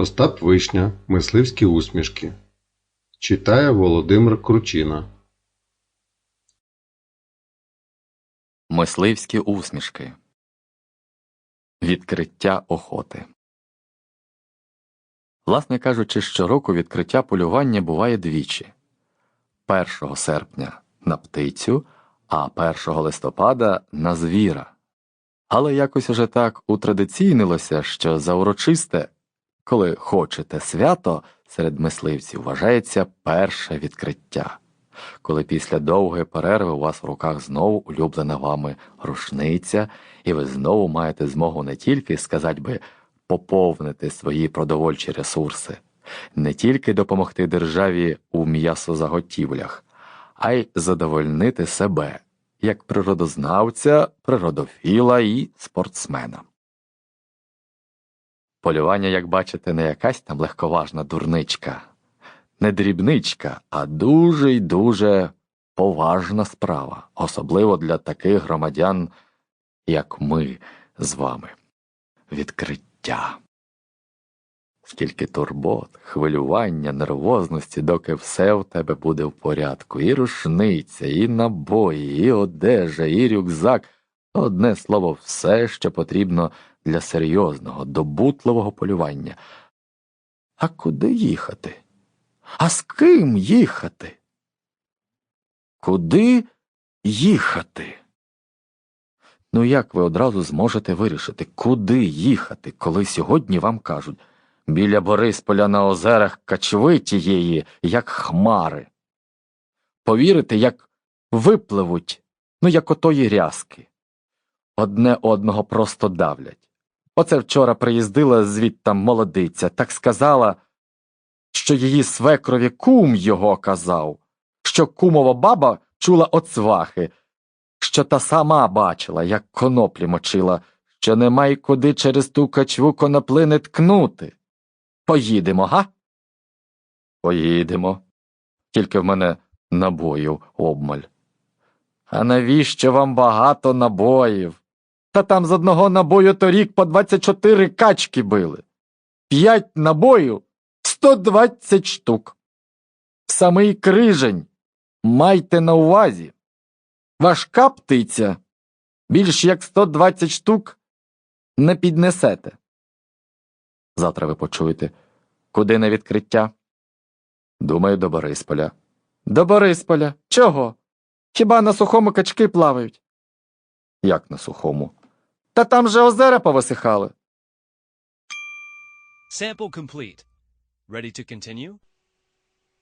Остап Вишня. Мисливські усмішки. Читає Володимир Кручина. Мисливські усмішки. Відкриття охоти. Власне кажучи, щороку відкриття полювання буває двічі 1 серпня на птицю, а 1 листопада на звіра. Але якось уже так утрадиційнилося, що за урочисте, коли хочете свято, серед мисливців вважається перше відкриття коли після довгої перерви у вас в руках знову улюблена вами рушниця, і ви знову маєте змогу не тільки, сказать би, поповнити свої продовольчі ресурси, не тільки допомогти державі у м'ясозаготівлях, а й задовольнити себе як природознавця, природофіла і спортсмена. Полювання, як бачите, не якась там легковажна дурничка, не дрібничка, а дуже й дуже поважна справа, особливо для таких громадян, як ми з вами. Відкриття. Скільки турбот, хвилювання, нервозності, доки все в тебе буде в порядку, і рушниця, і набої, і одежа, і рюкзак. Одне слово, все, що потрібно для серйозного, добутливого полювання. А куди їхати? А з ким їхати? Куди їхати? Ну як ви одразу зможете вирішити, куди їхати, коли сьогодні вам кажуть біля Борисполя на озерах качви тієї, як хмари? Повірите, як випливуть, ну як отої рязки. Одне одного просто давлять. Оце вчора приїздила звідтам молодиця, так сказала що її свекрові кум його казав, що кумова баба чула оцвахи, що та сама бачила, як коноплі мочила, що нема й куди через ту качву коноплини ткнути. Поїдемо, га? Поїдемо. Тільки в мене набоїв обмаль. А навіщо вам багато набоїв? Та там з одного набою торік по 24 качки били. П'ять набоїв 120 штук. Самий крижень. Майте на увазі. Важка птиця. Більш як 120 штук не піднесете. Завтра ви почуєте. Куди на відкриття? Думаю, до Борисполя. До Борисполя. Чого? Хіба на сухому качки плавають? Як на сухому? Та там же озера повисихали. Sample complete. Ready to continue?